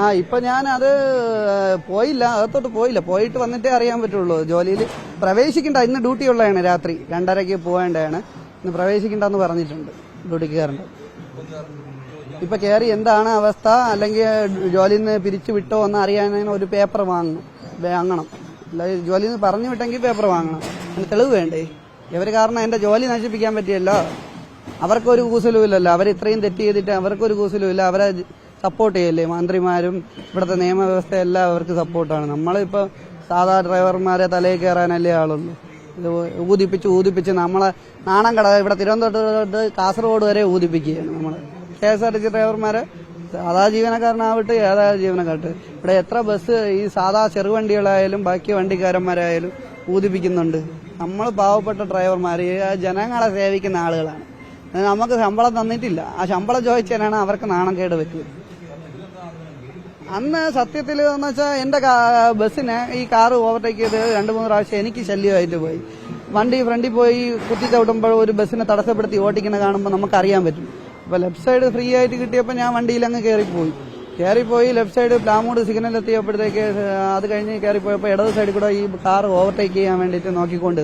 ആ ഇപ്പൊ ഞാൻ അത് പോയില്ല അകത്തോട്ട് പോയില്ല. പോയിട്ട് വന്നിട്ടേ അറിയാൻ പറ്റുള്ളൂ. ജോലിയിൽ പ്രവേശിക്കണ്ട ഇന്ന് ഡ്യൂട്ടി ഉള്ളതാണ് രാത്രി. രണ്ടരയ്ക്ക് പോകേണ്ടതാണ് ഇന്ന് പ്രവേശിക്കണ്ടെന്ന് പറഞ്ഞിട്ടുണ്ട്. ഡ്യൂട്ടിക്ക് കയറേണ്ടത്. ഇപ്പൊ കയറി എന്താണ് അവസ്ഥ? അല്ലെങ്കിൽ ജോലിയിൽ നിന്ന് പിരിച്ചു വിട്ടോ എന്ന് അറിയാൻ ഒരു പേപ്പർ വാങ്ങണം. വാങ്ങണം. ജോലിയിൽ നിന്ന് പറഞ്ഞു വിട്ടെങ്കിൽ പേപ്പർ വാങ്ങണം. അതിന് തെളിവ് വേണ്ടേ? ഇവർ കാരണം എന്റെ ജോലി നശിപ്പിക്കാൻ പറ്റിയല്ലോ. അവർക്കൊരു കൂസലുമില്ലല്ലോ. അവർ ഇത്രയും തെറ്റ് ചെയ്തിട്ട് അവർക്കൊരു കൂസലുമില്ല. അവരെ സപ്പോർട്ട് ചെയ്യല്ലേ? മന്ത്രിമാരും ഇവിടുത്തെ നിയമവ്യവസ്ഥ അവർക്ക് സപ്പോർട്ടാണ് നമ്മളിപ്പോൾ സാധാ ഡ്രൈവർമാരെ തലയിൽ കയറാനല്ലേ ആളുള്ളൂ. ഊതിപ്പിച്ച് ഊതിപ്പിച്ച് നമ്മളെ നാണം കട ഇവിടെ തിരുവനന്തപുരത്ത് കാസർഗോഡ് വരെ ഊതിപ്പിക്കുകയാണ് നമ്മൾ K S R T C ഡ്രൈവർമാരെ സാധാ ജീവനക്കാരനാവട്ടെ ഏതാ ജീവനക്കാട്ട് ഇവിടെ എത്ര ബസ് ഈ സാധാ ചെറുവണ്ടികളായാലും ബാക്കി വണ്ടിക്കാരന്മാരായാലും ഊതിപ്പിക്കുന്നുണ്ട്. നമ്മൾ പാവപ്പെട്ട ഡ്രൈവർമാർ ജനങ്ങളെ സേവിക്കുന്ന ആളുകളാണ്. നമുക്ക് ശമ്പളം തന്നിട്ടില്ല. ആ ശമ്പളം ചോദിച്ചതിനാണ് അവർക്ക് നാണം കേട് പറ്റിയത്. അന്ന് സത്യത്തിൽ എന്ന് വെച്ചാൽ എന്റെ ബസ്സിനെ ഈ കാറ് ഓവർടേക്ക് ചെയ്ത് രണ്ടു മൂന്ന് പ്രാവശ്യം എനിക്ക് ശല്യമായിട്ട് പോയി. വണ്ടി ഫ്രണ്ടിൽ പോയി കുത്തി ചവിട്ടുമ്പോൾ ഒരു ബസ്സിനെ തടസ്സപ്പെടുത്തി ഓട്ടിക്കുന്ന കാണുമ്പോൾ നമുക്ക് അറിയാൻ പറ്റും. അപ്പൊ ലെഫ്റ്റ് സൈഡ് ഫ്രീ ആയിട്ട് കിട്ടിയപ്പോൾ ഞാൻ വണ്ടിയിൽ അങ്ങ് കയറിപ്പോയി കയറിപ്പോയി ലെഫ്റ്റ് സൈഡ് പ്ലാമൂട് സിഗ്നൽ എത്തിയപ്പോഴത്തേക്ക് അത് കഴിഞ്ഞ് കയറിപ്പോയപ്പോൾ ഇടത് സൈഡിൽ കൂടെ ഈ കാർ ഓവർടേക്ക് ചെയ്യാൻ വേണ്ടിയിട്ട് നോക്കിക്കൊണ്ട്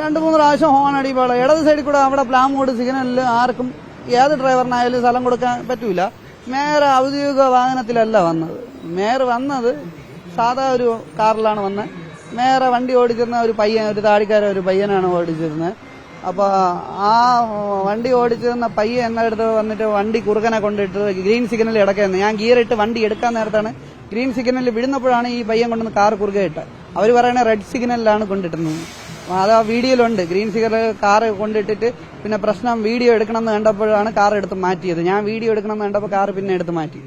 രണ്ട് മൂന്ന് പ്രാവശ്യം ഹോൺ അടിപ്പോൾ ഇടത് സൈഡിൽ കൂടെ അവിടെ പ്ലാമൂട് സിഗ്നലിൽ ആർക്കും ഏത് ഡ്രൈവറിനായാലും സ്ഥലം കൊടുക്കാൻ പറ്റൂല. മേയർ ഔദ്യോഗിക വാഹനത്തിലല്ല വന്നത്. മേയർ വന്നത് സാധാ ഒരു കാറിലാണ് വന്നത് മേയറെ വണ്ടി ഓടിച്ചിരുന്ന ഒരു പയ്യൻ ഒരു താടിക്കാരൻ ഒരു പയ്യനാണ് ഓടിച്ചിരുന്നത് അപ്പൊ ആ വണ്ടി ഓടിച്ചിരുന്ന പയ്യൻ എന്നടുത്ത് വന്നിട്ട് വണ്ടി കുറുകനെ കൊണ്ടിട്ട് ഗ്രീൻ സിഗ്നൽ ഇടക്കുന്നത് ഞാൻ ഗിയർ ഇട്ട് വണ്ടി എടുക്കാൻ നേരത്താണ് ഗ്രീൻ സിഗ്നലിൽ വിടുന്നപ്പോഴാണ് ഈ പയ്യൻ കൊണ്ടുവന്ന് കാർ കുറുകെ ഇട്ടത്. അവർ പറയണ റെഡ് സിഗ്നലിലാണ് കൊണ്ടിട്ടുന്നത്. അത് ആ വീഡിയോയിലുണ്ട്. ഗ്രീൻ സിഗർ കാർ കൊണ്ടിട്ടിട്ട് പിന്നെ പ്രശ്നം വീഡിയോ എടുക്കണം എന്ന് കണ്ടപ്പോഴാണ് കാർ എടുത്ത് മാറ്റിയത്. ഞാൻ വീഡിയോ എടുക്കണം എന്ന് കണ്ടപ്പോൾ കാർ പിന്നെ എടുത്ത് മാറ്റി.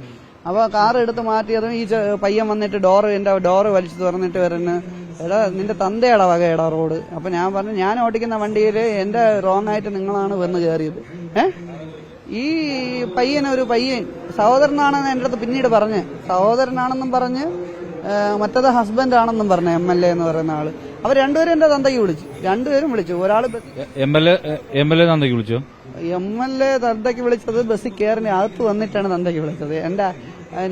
അപ്പോൾ കാർ എടുത്ത് മാറ്റിയതും ഈ പയ്യൻ വന്നിട്ട് ഡോറ് എന്റെ ഡോറ് വലിച്ചു തുറന്നിട്ട് വരുന്ന. എടാ നിന്റെ തന്തയുടെ വക എടാ റോഡ്. അപ്പൊ ഞാൻ പറഞ്ഞു ഞാൻ ഓടിക്കുന്ന വണ്ടിയിൽ എന്റെ റോങ് ആയിട്ട് നിങ്ങളാണ് വന്ന് കയറിയത്. ഈ പയ്യൻ ഒരു പയ്യൻ സഹോദരനാണെന്ന് എന്റെ അടുത്ത് പിന്നീട് പറഞ്ഞ്. സഹോദരനാണെന്നും പറഞ്ഞ് മറ്റത് ഹസ്ബൻഡാണെന്നും പറഞ്ഞു എം എൽ എ എന്ന് പറയുന്ന ആൾ. അവർ രണ്ടുപേരും എന്റെ തന്തയ്ക്ക് വിളിച്ചു. രണ്ടുപേരും വിളിച്ചു. ഒരാൾ M L A M L A നന്ദയ്ക്ക് വിളിച്ചോ? എം എൽ എ തന്തയ്ക്ക് വിളിച്ചത് ബസ്സിൽ കയറിന് അകത്ത് വന്നിട്ടാണ് തന്തയ്ക്ക് വിളിച്ചത്. എന്റെ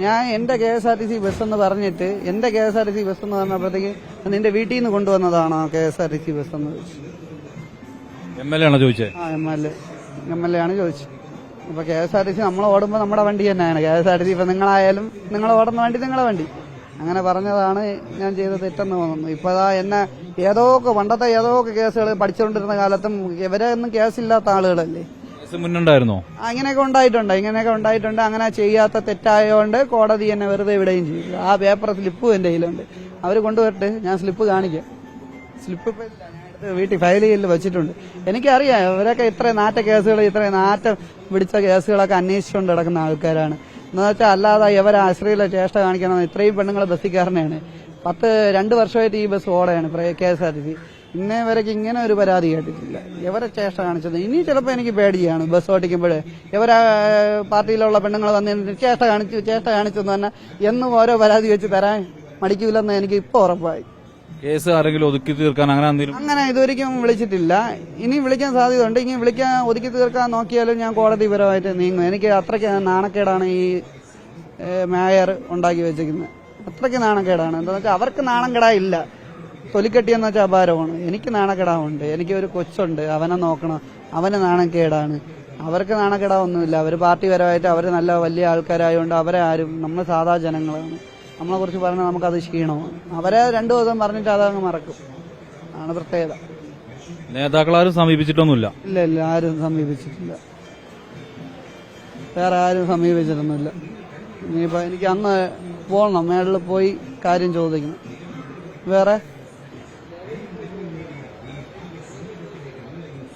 ഞാൻ എന്റെ K S R T C bus എന്ന് പറഞ്ഞിട്ട് എന്റെ K S R T C bus എന്ന് പറഞ്ഞപ്പോഴത്തേക്ക് നിന്റെ വീട്ടിൽ നിന്ന് കൊണ്ടുവന്നതാണോ K S R T C bus എന്ന് എം എൽ എ ആണോ ചോദിച്ചത് ആ M L A M L A ആണ് ചോദിച്ചത്. അപ്പൊ K S R T C നമ്മൾ ഓടുമ്പോൾ നമ്മുടെ വണ്ടി തന്നെയാണ്. K S R T C ഇപ്പൊ നിങ്ങളായാലും നിങ്ങൾ ഓടുന്ന വണ്ടി നിങ്ങളെ വണ്ടി. അങ്ങനെ പറഞ്ഞതാണ് ഞാൻ ചെയ്ത തെറ്റെന്ന് തോന്നുന്നു. ഇപ്പൊ അതാ എന്നെ ഏതോ പണ്ടത്തെ ഏതോ കേസുകൾ പഠിച്ചുകൊണ്ടിരുന്ന കാലത്തും ഇവരെ ഒന്നും കേസില്ലാത്ത ആളുകളല്ലേ? മുന്നുണ്ടായിരുന്നോ? അങ്ങനെയൊക്കെ ഉണ്ടായിട്ടുണ്ട്. ഇങ്ങനെയൊക്കെ ഉണ്ടായിട്ടുണ്ട്. അങ്ങനെ ചെയ്യാത്ത തെറ്റായതുകൊണ്ട് കോടതി എന്നെ വെറുതെ വിടുകയും ചെയ്തു. ആ പേപ്പർ സ്ലിപ്പും എന്റെ കയ്യിലുണ്ട്. അവർ കൊണ്ടുവരട്ടെ? ഞാൻ സ്ലിപ്പ് കാണിക്കാം. സ്ലിപ്പ് വീട്ടിൽ ഫയൽ ചെയ്ത് വെച്ചിട്ടുണ്ട്. എനിക്കറിയാം. ഇവരൊക്കെ ഇത്രയും നാറ്റ കേസുകൾ ഇത്രയും നാറ്റം പിടിച്ച കേസുകളൊക്കെ അന്വേഷിച്ചുകൊണ്ട് നടക്കുന്ന ആൾക്കാരാണ്. എന്ന് വെച്ചാൽ അല്ലാതെ ഇവരെ ആശ്രയിലെ ചേഷ്ട കാണിക്കണം ഇത്രയും പെണ്ണുങ്ങൾ ബസ്സിൽ കയറണയാണ് പത്ത് രണ്ട് വർഷമായിട്ട് ഈ bus ഓടയാണ് K S R T C. ഇന്നേ വരയ്ക്ക് ഇങ്ങനെ ഒരു പരാതി കേട്ടിട്ടില്ല. ഇവരെ ചേഷ്ട കാണിച്ചത്. ഇനി ചിലപ്പോൾ എനിക്ക് പേടിയാണ് ബസ് ഓടിക്കുമ്പോൾ ഇവരെ പാർട്ടിയിലുള്ള പെണ്ണുങ്ങൾ വന്ന് ചേഷ്ട കാണിച്ചു ചേഷ്ട കാണിച്ചെന്ന് തന്നെ എന്നും ഓരോ പരാതി വെച്ച് തരാൻ മടിക്കൂലെന്ന് എനിക്ക് ഇപ്പോൾ ഉറപ്പായി. കേസ് ആരെങ്കിലും ഒതുക്കി തീർക്കാൻ അങ്ങനെ അങ്ങനെ ഇതുവരെയ്ക്കും വിളിച്ചിട്ടില്ല. ഇനി വിളിക്കാൻ സാധ്യതയുണ്ട്. ഇനി വിളിക്കാൻ ഒതുക്കി തീർക്കാൻ നോക്കിയാലും ഞാൻ കോടതിപരമായിട്ട് നീങ്ങും. എനിക്ക് അത്രയ്ക്ക് നാണക്കേടാണ് ഈ മേയർ ഉണ്ടാക്കി വെച്ചിരിക്കുന്നത്. അത്രയ്ക്ക് നാണക്കേടാണ്. എന്താ വെച്ചാൽ അവർക്ക് നാണക്കേടായില്ല തൊലിക്കെട്ടിയെന്ന് വെച്ചാൽ അപാരമാണ്. എനിക്ക് നാണക്കേടാവുണ്ട് എനിക്ക് ഒരു കൊച്ചുണ്ട്. അവനെ നോക്കണം. അവന് നാണക്കേടാണ്. അവർക്ക് നാണക്കേടാവൊന്നുമില്ല അവർ പാർട്ടി പാർട്ടിപരമായിട്ട് അവർ നല്ല വലിയ ആൾക്കാരായതുകൊണ്ട് അവരെ ആരും നമ്മൾ സാധാ ജനങ്ങളാണ്. നമ്മളെ കുറിച്ച് പറഞ്ഞാൽ നമുക്കത് ക്ഷീണമാണ് അവരെ രണ്ടു ദിവസം പറഞ്ഞിട്ട് അതങ്ങ് മറക്കും. ആണ് പ്രത്യേകത. നേതാക്കളാരും സമീപിച്ചിട്ടൊന്നുമില്ല. ഇല്ല ഇല്ല ആരും സമീപിച്ചിട്ടില്ല. വേറെ ആരും സമീപിച്ചിട്ടൊന്നുമില്ല. ഇനിയിപ്പോ എനിക്ക് അന്ന് പോകണം. മേളിൽ പോയി കാര്യം ചോദിക്കണം. വേറെ?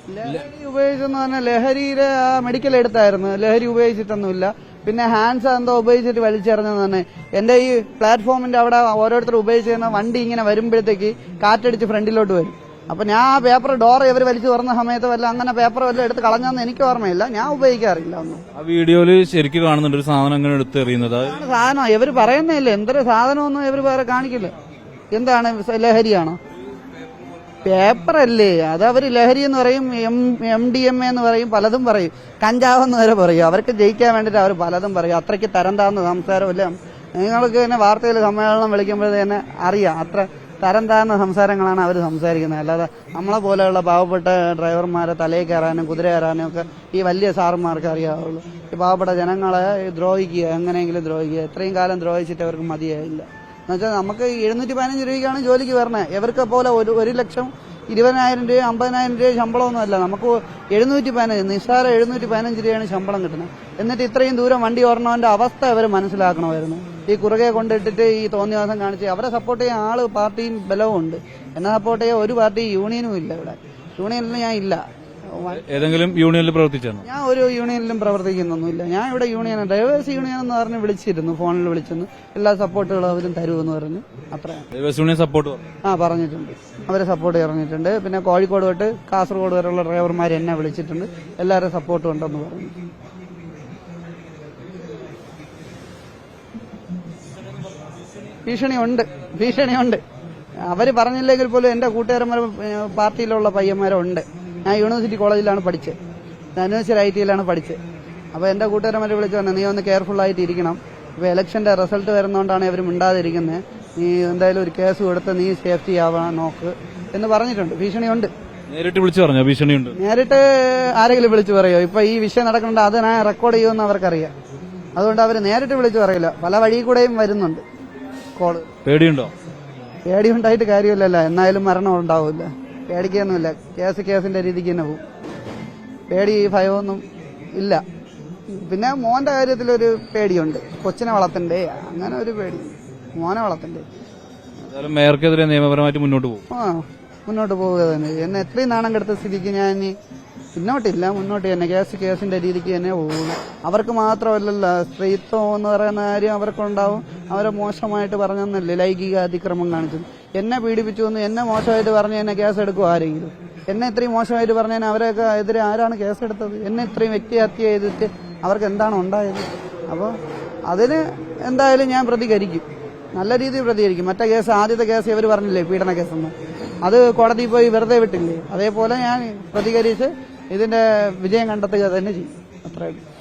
ലഹരി ഉപയോഗിച്ചെന്ന് പറഞ്ഞാൽ ലഹരിയിലെ ആ മെഡിക്കൽ എടുത്തായിരുന്നു. ലഹരി ഉപയോഗിച്ചിട്ടൊന്നുമില്ല. പിന്നെ ഹാൻഡ്സ് എന്തോ ഉപയോഗിച്ചിട്ട് വലിച്ചെറിഞ്ഞത് തന്നെ എന്റെ ഈ പ്ലാറ്റ്ഫോമിന്റെ അവിടെ ഓരോരുത്തർ ഉപയോഗിച്ചിരുന്ന വണ്ടി ഇങ്ങനെ വരുമ്പോഴത്തേക്ക് കാറ്റടിച്ച് ഫ്രണ്ടിലോട്ട് വരും. അപ്പൊ ഞാൻ ആ പേപ്പർ ഡോർ ഇവർ വലിച്ചു തുറന്ന സമയത്ത് വല്ല അങ്ങനെ പേപ്പർ വല്ല എടുത്ത് കളഞ്ഞെന്ന് എനിക്ക് ഓർമ്മയില്ല. ഞാൻ ഉപയോഗിക്കാറില്ല ഒന്നും. ആ വീഡിയോയിൽ ശരിക്കും കാണുന്നുണ്ട് ഒരു സാധനം അങ്ങനെ എടുത്ത് എറിയുന്നത്. സാധനം? ഇവർ പറയുന്നില്ല എന്തൊരു സാധനമൊന്നും ഇവർ വേറെ കാണിക്കില്ല. എന്താണ് ലഹരിയാണോ? പേപ്പറല്ലേ? അത് അവർ ലഹരി എന്ന് പറയും M M D M A എന്ന് പറയും പലതും പറയും. കഞ്ചാവെന്ന് വരെ പറയും. അവർക്ക് ജയിക്കാൻ വേണ്ടിയിട്ട് അവർ പലതും പറയും. അത്രയ്ക്ക് തരം താഴ്ന്ന സംസാരമല്ല? നിങ്ങൾക്ക് തന്നെ വാർത്തയിൽ സമ്മേളനം വിളിക്കുമ്പോൾ തന്നെ അറിയാം. അത്ര തരം താഴ്ന്ന സംസാരങ്ങളാണ് അവർ സംസാരിക്കുന്നത്. അല്ലാതെ നമ്മളെ പോലെയുള്ള പാവപ്പെട്ട ഡ്രൈവർമാരെ തലയിൽ കയറാനും കുതിര കയറാനും ഒക്കെ ഈ വലിയ സാറുമാർക്ക് അറിയാവുള്ളൂ. ഈ പാവപ്പെട്ട ജനങ്ങളെ ദ്രോഹിക്കുക എങ്ങനെയെങ്കിലും ദ്രോഹിക്കുക. ഇത്രയും കാലം ദ്രോഹിച്ചിട്ട് അവർക്ക് മതിയായില്ല. എന്നുവെച്ചാൽ നമുക്ക് എഴുന്നൂറ്റി പതിനഞ്ച് രൂപയ്ക്കാണ് ജോലിക്ക് വരണേ. ഇവർക്ക് പോലെ ഒരു ഒരു ലക്ഷം ഇരുപതിനായിരം രൂപ അമ്പതിനായിരം രൂപ ശമ്പളമൊന്നുമല്ല. നമുക്ക് എഴുന്നൂറ്റി പതിനഞ്ച് നിസ്സാര എഴുന്നൂറ്റി പതിനഞ്ച് രൂപയാണ് ശമ്പളം കിട്ടുന്നത്. എന്നിട്ട് ഇത്രയും ദൂരം വണ്ടി ഓടണവന്റെ അവസ്ഥ അവർ മനസ്സിലാക്കണമായിരുന്നു. ഈ കുറുകെ കൊണ്ടിട്ടിട്ട് ഈ തോന്നിവാസം കാണിച്ച് അവരെ സപ്പോർട്ട് ചെയ്യാൻ ആൾ പാർട്ടിയും ബലവും ഉണ്ട് എന്നെ സപ്പോർട്ട് ചെയ്യാൻ ഒരു പാർട്ടി യൂണിയനും ഇല്ല ഇവിടെ. യൂണിയനിൽ ഞാൻ ഇല്ല. ഏതെങ്കിലും യൂണിയനിൽ പ്രവർത്തിച്ചാണോ? ഞാൻ ഒരു യൂണിയനിലും പ്രവർത്തിക്കുന്നൊന്നുമില്ല. ഞാൻ ഇവിടെ യൂണിയൻ ഡ്രൈവേഴ്സ് യൂണിയൻ എന്ന് പറഞ്ഞ് വിളിച്ചിരുന്നു ഫോണിൽ വിളിച്ചെന്ന് എല്ലാ സപ്പോർട്ടുകളും അവരും തരുമെന്ന് പറഞ്ഞു ദേവസ്വം യൂണിയൻ സപ്പോർട്ട് ആ പറഞ്ഞിട്ടുണ്ട്. അവരെ സപ്പോർട്ട് പറഞ്ഞിട്ടുണ്ട്. പിന്നെ കോഴിക്കോട് തൊട്ട് കാസർഗോഡ് വരെയുള്ള ഡ്രൈവർമാർ എന്നെ വിളിച്ചിട്ടുണ്ട്. എല്ലാവരും സപ്പോർട്ടും ഉണ്ടെന്ന് പറഞ്ഞു. ഭീഷണിയുണ്ട്. ഭീഷണിയുണ്ട്. അവർ പറഞ്ഞില്ലെങ്കിൽ പോലും എന്റെ കൂട്ടുകാരന്മാർ പാർട്ടിയിലുള്ള പയ്യന്മാരുണ്ട് ഞാൻ യൂണിവേഴ്സിറ്റി കോളേജിലാണ് പഠിച്ചത് യൂണിവേഴ്സിറ്റി ഐ ടിയിലാണ് പഠിച്ചത് അപ്പോൾ എന്റെ കൂട്ടുകാരന്മാരെ വിളിച്ചു പറഞ്ഞു നീ ഒന്ന് കെയർഫുൾ ആയിട്ട് ഇരിക്കണം. ഇപ്പോൾ ഇലക്ഷന്റെ റിസൾട്ട് വരുന്നതുകൊണ്ടാണ് ഇവർ മിണ്ടാതിരിക്കുന്നത് നീ എന്തായാലും ഒരു കേസ് കൊടുത്ത് നീ സേഫ്റ്റി ആവാൻ നോക്ക്. എന്ന് പറഞ്ഞിട്ടുണ്ട്. ഭീഷണിയുണ്ട്. നേരിട്ട് വിളിച്ചു പറഞ്ഞോ? ഭീഷണിയുണ്ട്. നേരിട്ട് ആരെങ്കിലും വിളിച്ചു പറയോ? ഇപ്പൊ ഈ വിഷയം നടക്കുന്നുണ്ട് അത് ഞാൻ റെക്കോർഡ് ചെയ്യുമെന്ന് അവർക്കറിയാം. അതുകൊണ്ട് അവർ നേരിട്ട് വിളിച്ചു പറയില്ല. പല വഴി കൂടെയും വരുന്നുണ്ട്. കോൾ പേടിയുണ്ടോ? പേടിയുണ്ടായിട്ട് കാര്യമില്ലല്ലോ. എന്നായാലും മരണം ഉണ്ടാവില്ല. പേടിക്കൊന്നുമില്ല. കേസ് കേസിന്റെ രീതിക്ക് തന്നെ പോകും പേടി ഭയമൊന്നും ഇല്ല. പിന്നെ മോന്റെ കാര്യത്തിലൊരു പേടിയുണ്ട്. കൊച്ചിനെ വളർത്തണ്ടേ? അങ്ങനെ ഒരു പേടി. മോനെ വളർത്തണ്ടേ? മേയർക്കെതിരെ നിയമപരമായിട്ട് മുന്നോട്ട് പോകും. ആ മുന്നോട്ട് പോവുക തന്നെ. എന്നെ എത്രയും നാണം കെടുത്ത സ്ഥിതിക്ക് ഞാൻ പിന്നോട്ടില്ല മുന്നോട്ട് തന്നെ. കേസ് കേസിന്റെ രീതിക്ക് തന്നെ പോകുള്ളൂ അവർക്ക് മാത്രമല്ലല്ലോ സ്ത്രീത്വം എന്ന് പറയുന്ന കാര്യം അവർക്കുണ്ടാവും. അവരെ മോശമായിട്ട് പറഞ്ഞെന്നല്ലേ ലൈംഗിക അതിക്രമം കാണിച്ചു എന്നെ പീഡിപ്പിച്ചു എന്ന് എന്നെ മോശമായിട്ട് പറഞ്ഞ് എന്നെ കേസ് എടുക്കും ആരെങ്കിലും? എന്നെ ഇത്രയും മോശമായിട്ട് പറഞ്ഞതിന് അവരെയൊക്കെ എതിരെ ആരാണ് കേസെടുത്തത് എന്നെ ഇത്രയും വ്യക്തിഹത്യ ചെയ്തിട്ട് അവർക്ക് എന്താണ് ഉണ്ടായത്? അപ്പോൾ അതിന് എന്തായാലും ഞാൻ പ്രതികരിക്കും. നല്ല രീതിയിൽ പ്രതികരിക്കും. മറ്റേ കേസ് ആദ്യത്തെ കേസ് ഇവർ പറഞ്ഞില്ലേ പീഡന കേസെന്ന്? അത് കോടതി പോയി വെറുതെ വിട്ടില്ലേ? അതേപോലെ ഞാൻ പ്രതികരിച്ച് ഇതിന്റെ വിജയം കണ്ടെത്തുക തന്നെ ചെയ്യും. അത്രേ ഉള്ളൂ.